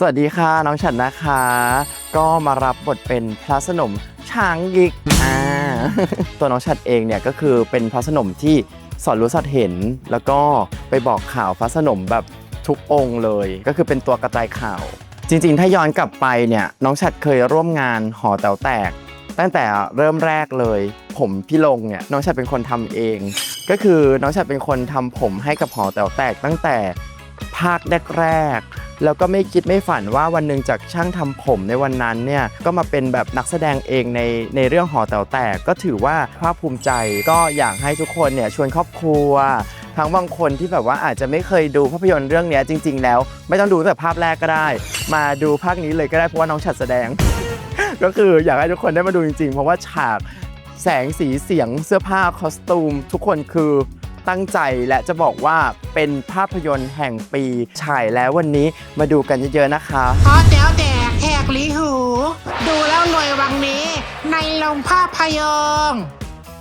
สวัสดีค่ะน้องฉันนะคะ ก็มารับบทเป็นพระสนมช้างยิกอ่าตัวน้องฉันเองเนี่ยก็คือเป็นพระสนมที่สอนรู้สอดเห็น แล้วก็ไปบอกข่าวพระสนมแบบทุกองค์เลย ก็คือเป็นตัวกระจายข่าว จริงๆ ถ้าย้อนกลับไปเนี่ยน้องฉัดเคยร่วมงานหอแต๋วแตก ตั้งแต่เริ่มแรกเลย ผมพี่ลงเนี่ยน้องฉัดเป็นคนทำเอง ก็คือน้องฉัดเป็นคนทำผมให้กับหอแต๋วแตกตั้งแต่ภาคแรกๆ แล้วก็ไม่คิดไม่ฝันว่าวันหนึ่งจากช่างทำผมในวันนั้นเนี่ยก็มาเป็นแบบนักแสดงเองในในเรื่องหอแต๋วแตกก็ถือว่าภาคภูมิใจก็อยากให้ทุกคนเนี่ยชวนครอบครัว ทั้งบางคนที่แบบว่าอาจจะไม่เคยดูภาพยนตร์เรื่องนี้จริง ๆ แล้ว ไม่ต้องดูแต่ภาพแรกก็ได้ มาดูภาคนี้เลยก็ได้เพราะว่าน้องฉัดแสดง ก็คืออยากให้ทุกคนได้มาดูจริง ๆ เพราะว่าฉากแสงสีเสียงเสื้อผ้าคอสตูม ทุกคนคือ ตั้งใจและจะบอกว่าเป็นภาพยนตร์แห่งปีฉายแล้ววันนี้มาดูกันเยอะๆนะคะพอแจ๋วแดกแหกลีหู ดูแล้วรวยวังนี้ ในโรงภาพยนตร์